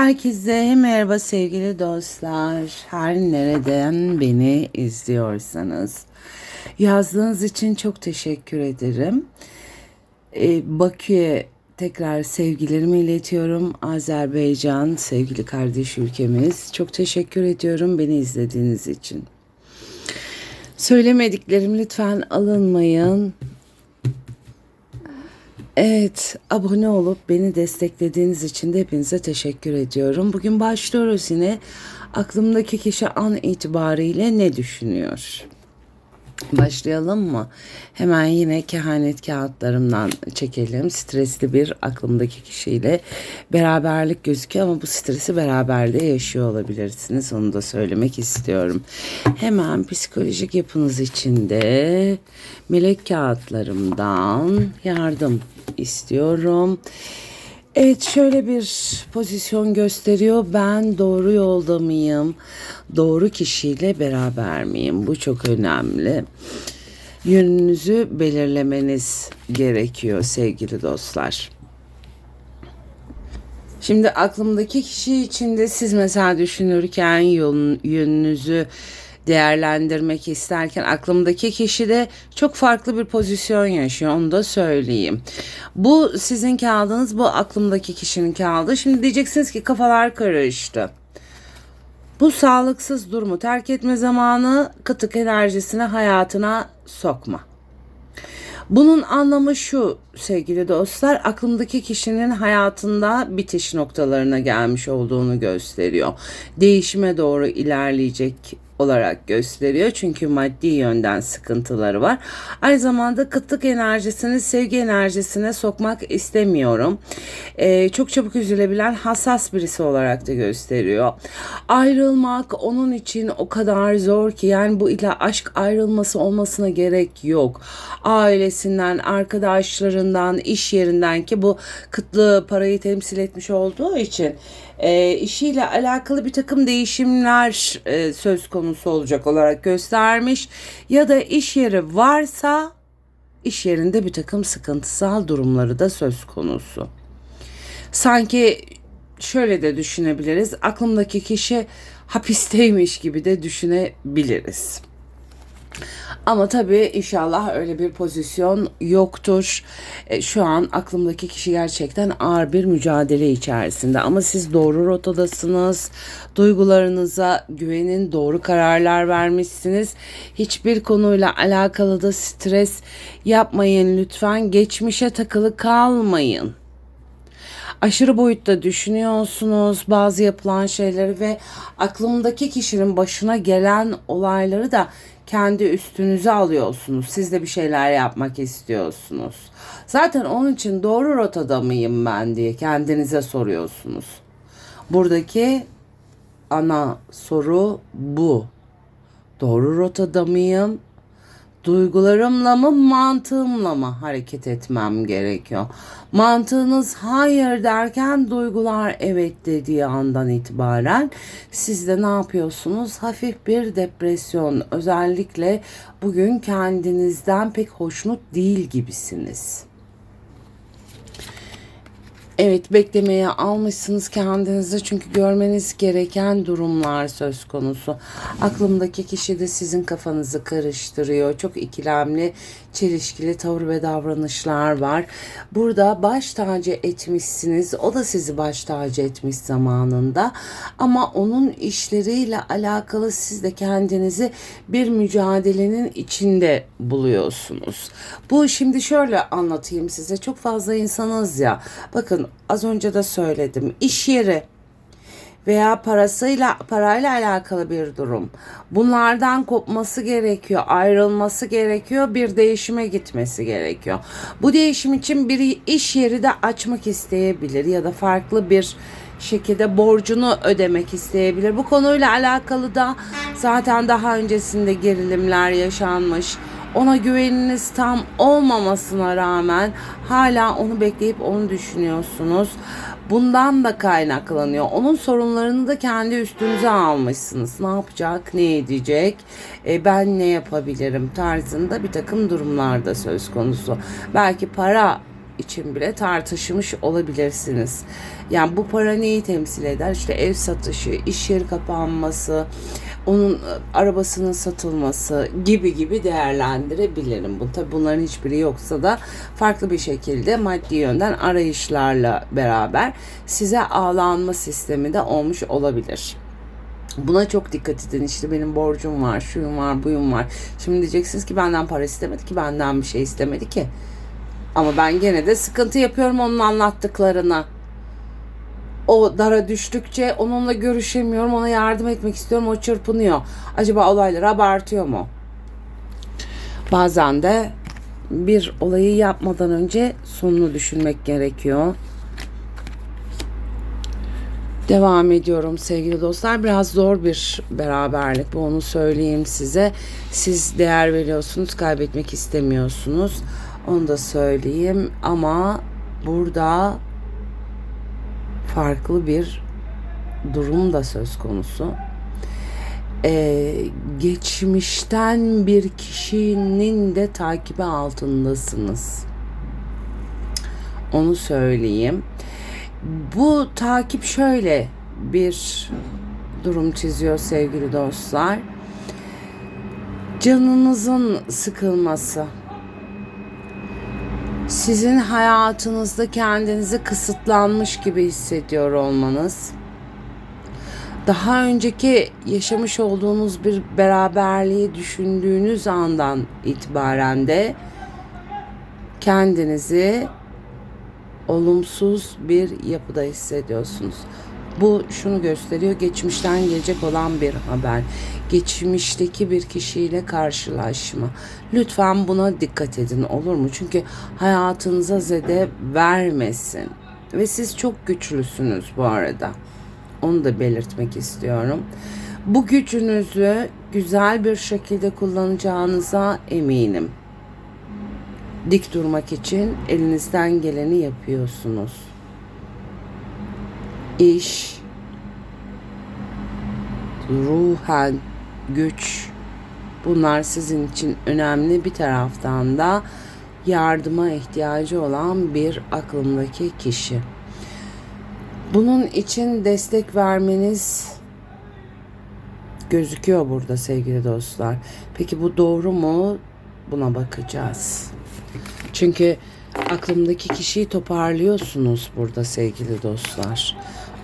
Herkese merhaba sevgili dostlar. Her nereden beni izliyorsanız. Yazdığınız için çok teşekkür ederim. Ee, Bakü'ye tekrar sevgilerimi iletiyorum. Azerbaycan sevgili kardeş ülkemiz. Çok teşekkür ediyorum beni izlediğiniz için. Söylemediklerim lütfen alınmayın. Evet, abone olup beni desteklediğiniz için de hepinize teşekkür ediyorum. Bugün başlıyoruz yine. Aklımdaki kişi an itibariyle ne düşünüyor? Başlayalım mı? Hemen yine kehanet kağıtlarımdan çekelim. Stresli bir aklımdaki kişiyle beraberlik gözüküyor ama bu stresi beraber de yaşıyor olabilirsiniz. Onu da söylemek istiyorum. Hemen psikolojik yapınız içinde melek kağıtlarımdan yardım istiyorum. Evet şöyle bir pozisyon gösteriyor. Ben doğru yolda mıyım? Doğru kişiyle beraber miyim? Bu çok önemli. Yönünüzü belirlemeniz gerekiyor sevgili dostlar. Şimdi aklımdaki kişi içinde siz mesela düşünürken yolun, yönünüzü değerlendirmek isterken aklımdaki kişi de çok farklı bir pozisyon yaşıyor onu da söyleyeyim. Bu sizin kağıdınız bu aklımdaki kişinin kağıdı. Şimdi diyeceksiniz ki kafalar karıştı. Bu sağlıksız durumu terk etme zamanı kıtık enerjisine hayatına sokma. Bunun anlamı şu sevgili dostlar aklımdaki kişinin hayatında bitiş noktalarına gelmiş olduğunu gösteriyor. Değişime doğru ilerleyecek olarak gösteriyor. Çünkü maddi yönden sıkıntıları var. Aynı zamanda kıtlık enerjisini sevgi enerjisine sokmak istemiyorum. Ee, çok çabuk üzülebilen hassas birisi olarak da gösteriyor. Ayrılmak onun için o kadar zor ki yani bu ile aşk ayrılması olmasına gerek yok. Ailesinden, arkadaşlarından, iş yerinden ki bu kıtlığı parayı temsil etmiş olduğu için e, işiyle alakalı bir takım değişimler e, söz konusu olacak olarak göstermiş ya da iş yeri varsa iş yerinde bir takım sıkıntısal durumları da söz konusu. Sanki şöyle de düşünebiliriz. Aklımdaki kişi hapisteymiş gibi de düşünebiliriz. Ama tabii inşallah öyle bir pozisyon yoktur. E, şu an aklımdaki kişi gerçekten ağır bir mücadele içerisinde. Ama siz doğru rotadasınız. Duygularınıza güvenin, doğru kararlar vermişsiniz. Hiçbir konuyla alakalı da stres yapmayın lütfen. Geçmişe takılı kalmayın aşırı boyutta düşünüyorsunuz bazı yapılan şeyleri ve aklımdaki kişinin başına gelen olayları da kendi üstünüze alıyorsunuz. Siz de bir şeyler yapmak istiyorsunuz. Zaten onun için doğru rotada mıyım ben diye kendinize soruyorsunuz. Buradaki ana soru bu. Doğru rotada mıyım? Duygularımla mı mantığımla mı hareket etmem gerekiyor? Mantığınız hayır derken duygular evet dediği andan itibaren siz de ne yapıyorsunuz? Hafif bir depresyon özellikle bugün kendinizden pek hoşnut değil gibisiniz. Evet beklemeye almışsınız kendinizi çünkü görmeniz gereken durumlar söz konusu. Aklımdaki kişi de sizin kafanızı karıştırıyor. Çok ikilemli, çelişkili tavır ve davranışlar var. Burada baş tacı etmişsiniz. O da sizi baş tacı etmiş zamanında. Ama onun işleriyle alakalı siz de kendinizi bir mücadelenin içinde buluyorsunuz. Bu şimdi şöyle anlatayım size. Çok fazla insanız ya. Bakın az önce de söyledim. İş yeri veya parasıyla parayla alakalı bir durum. Bunlardan kopması gerekiyor, ayrılması gerekiyor, bir değişime gitmesi gerekiyor. Bu değişim için bir iş yeri de açmak isteyebilir ya da farklı bir şekilde borcunu ödemek isteyebilir. Bu konuyla alakalı da zaten daha öncesinde gerilimler yaşanmış ona güveniniz tam olmamasına rağmen hala onu bekleyip onu düşünüyorsunuz. Bundan da kaynaklanıyor. Onun sorunlarını da kendi üstünüze almışsınız. Ne yapacak, ne edecek, e, ben ne yapabilirim tarzında bir takım durumlarda söz konusu. Belki para için bile tartışmış olabilirsiniz. Yani bu para neyi temsil eder? İşte ev satışı, iş yeri kapanması, onun e, arabasının satılması gibi gibi değerlendirebilirim. Bu tabi bunların hiçbiri yoksa da farklı bir şekilde maddi yönden arayışlarla beraber size ağlanma sistemi de olmuş olabilir. Buna çok dikkat edin. İşte benim borcum var, şuyum var, buyum var. Şimdi diyeceksiniz ki benden para istemedi ki, benden bir şey istemedi ki. Ama ben gene de sıkıntı yapıyorum onun anlattıklarına. O dara düştükçe onunla görüşemiyorum, ona yardım etmek istiyorum, o çırpınıyor. Acaba olayları abartıyor mu? Bazen de bir olayı yapmadan önce sonunu düşünmek gerekiyor. Devam ediyorum sevgili dostlar. Biraz zor bir beraberlik bu onu söyleyeyim size. Siz değer veriyorsunuz, kaybetmek istemiyorsunuz. Onu da söyleyeyim ama burada farklı bir durum da söz konusu. Ee, geçmişten bir kişinin de takibi altındasınız. Onu söyleyeyim. Bu takip şöyle bir durum çiziyor sevgili dostlar. Canınızın sıkılması. Sizin hayatınızda kendinizi kısıtlanmış gibi hissediyor olmanız. Daha önceki yaşamış olduğunuz bir beraberliği düşündüğünüz andan itibaren de kendinizi olumsuz bir yapıda hissediyorsunuz. Bu şunu gösteriyor. Geçmişten gelecek olan bir haber. Geçmişteki bir kişiyle karşılaşma. Lütfen buna dikkat edin olur mu? Çünkü hayatınıza zede vermesin. Ve siz çok güçlüsünüz bu arada. Onu da belirtmek istiyorum. Bu gücünüzü güzel bir şekilde kullanacağınıza eminim dik durmak için elinizden geleni yapıyorsunuz. İş, ruhen, güç bunlar sizin için önemli bir taraftan da yardıma ihtiyacı olan bir aklımdaki kişi. Bunun için destek vermeniz gözüküyor burada sevgili dostlar. Peki bu doğru mu? Buna bakacağız. Çünkü aklımdaki kişiyi toparlıyorsunuz burada sevgili dostlar.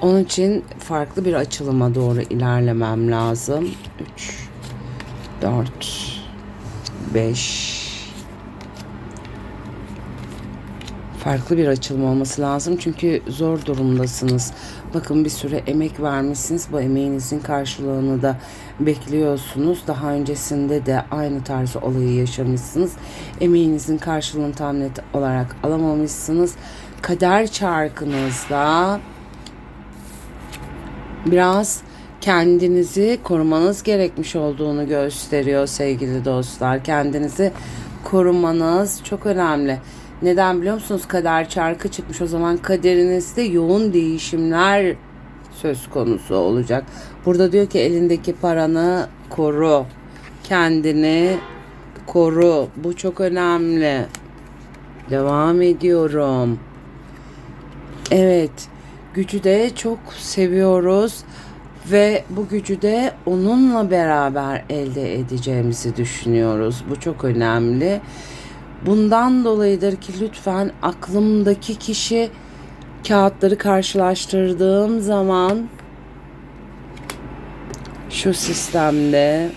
Onun için farklı bir açılıma doğru ilerlemem lazım. 3 4 5 farklı bir açılım olması lazım. Çünkü zor durumdasınız. Bakın bir süre emek vermişsiniz. Bu emeğinizin karşılığını da bekliyorsunuz. Daha öncesinde de aynı tarz olayı yaşamışsınız. Emeğinizin karşılığını tam net olarak alamamışsınız. Kader çarkınızda biraz kendinizi korumanız gerekmiş olduğunu gösteriyor sevgili dostlar. Kendinizi korumanız çok önemli. Neden biliyor musunuz? Kader çarkı çıkmış. O zaman kaderinizde yoğun değişimler söz konusu olacak. Burada diyor ki elindeki paranı koru. Kendini koru. Bu çok önemli. Devam ediyorum. Evet. Gücü de çok seviyoruz ve bu gücü de onunla beraber elde edeceğimizi düşünüyoruz. Bu çok önemli. Bundan dolayıdır ki lütfen aklımdaki kişi kağıtları karşılaştırdığım zaman şu sistemde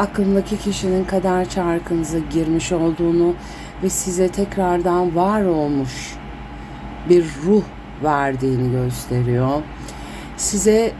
aklımdaki kişinin kader çarkınıza girmiş olduğunu ve size tekrardan var olmuş bir ruh verdiğini gösteriyor. Size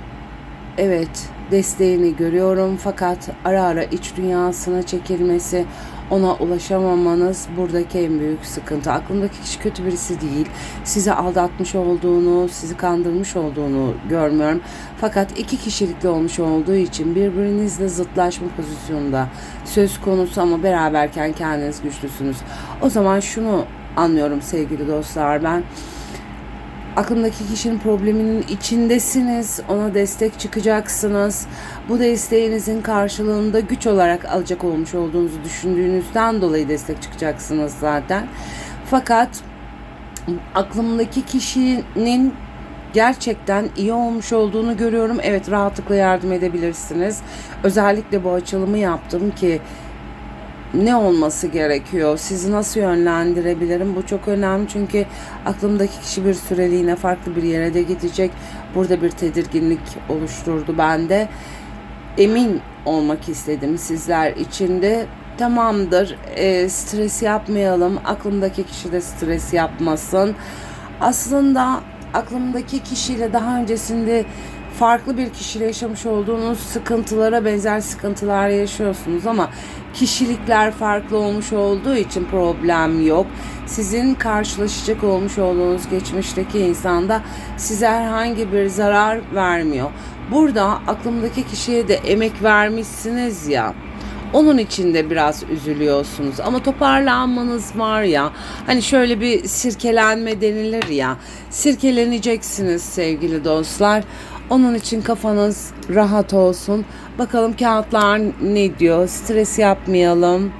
evet desteğini görüyorum fakat ara ara iç dünyasına çekilmesi, ona ulaşamamanız buradaki en büyük sıkıntı. Aklımdaki kişi kötü birisi değil. Sizi aldatmış olduğunu, sizi kandırmış olduğunu görmüyorum. Fakat iki kişilikli olmuş olduğu için birbirinizle zıtlaşma pozisyonunda söz konusu ama beraberken kendiniz güçlüsünüz. O zaman şunu anlıyorum sevgili dostlar ben aklımdaki kişinin probleminin içindesiniz. Ona destek çıkacaksınız. Bu desteğinizin karşılığında güç olarak alacak olmuş olduğunuzu düşündüğünüzden dolayı destek çıkacaksınız zaten. Fakat aklımdaki kişinin gerçekten iyi olmuş olduğunu görüyorum. Evet rahatlıkla yardım edebilirsiniz. Özellikle bu açılımı yaptım ki ne olması gerekiyor? Sizi nasıl yönlendirebilirim? Bu çok önemli çünkü aklımdaki kişi bir süreliğine farklı bir yere de gidecek. Burada bir tedirginlik oluşturdu bende. Emin olmak istedim sizler için de. Tamamdır, e, stres yapmayalım. Aklımdaki kişi de stres yapmasın. Aslında aklımdaki kişiyle daha öncesinde farklı bir kişiyle yaşamış olduğunuz sıkıntılara benzer sıkıntılar yaşıyorsunuz ama kişilikler farklı olmuş olduğu için problem yok. Sizin karşılaşacak olmuş olduğunuz geçmişteki insanda size herhangi bir zarar vermiyor. Burada aklımdaki kişiye de emek vermişsiniz ya. Onun için de biraz üzülüyorsunuz ama toparlanmanız var ya hani şöyle bir sirkelenme denilir ya sirkeleneceksiniz sevgili dostlar. Onun için kafanız rahat olsun. Bakalım kağıtlar ne diyor? Stres yapmayalım.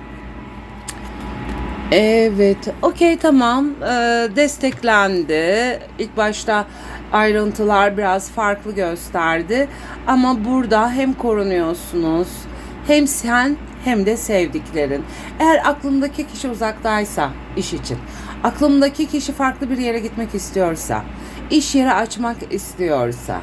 Evet, okey tamam. Ee, desteklendi. İlk başta ayrıntılar biraz farklı gösterdi. Ama burada hem korunuyorsunuz, hem sen hem de sevdiklerin. Eğer aklımdaki kişi uzaktaysa iş için, aklımdaki kişi farklı bir yere gitmek istiyorsa, iş yeri açmak istiyorsa,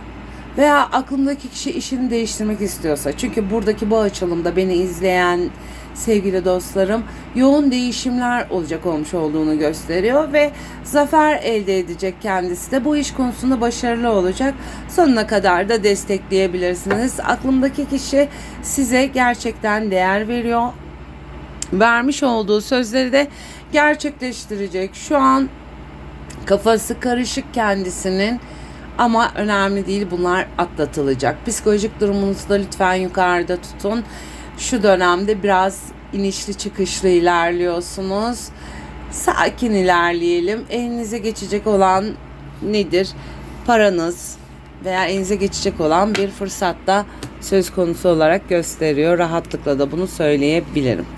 veya aklımdaki kişi işini değiştirmek istiyorsa. Çünkü buradaki bu açılımda beni izleyen sevgili dostlarım yoğun değişimler olacak olmuş olduğunu gösteriyor ve zafer elde edecek kendisi de bu iş konusunda başarılı olacak. Sonuna kadar da destekleyebilirsiniz. Aklımdaki kişi size gerçekten değer veriyor. Vermiş olduğu sözleri de gerçekleştirecek. Şu an kafası karışık kendisinin ama önemli değil bunlar atlatılacak. Psikolojik durumunuzu da lütfen yukarıda tutun. Şu dönemde biraz inişli çıkışlı ilerliyorsunuz. Sakin ilerleyelim. Elinize geçecek olan nedir? Paranız veya elinize geçecek olan bir fırsatta söz konusu olarak gösteriyor. Rahatlıkla da bunu söyleyebilirim.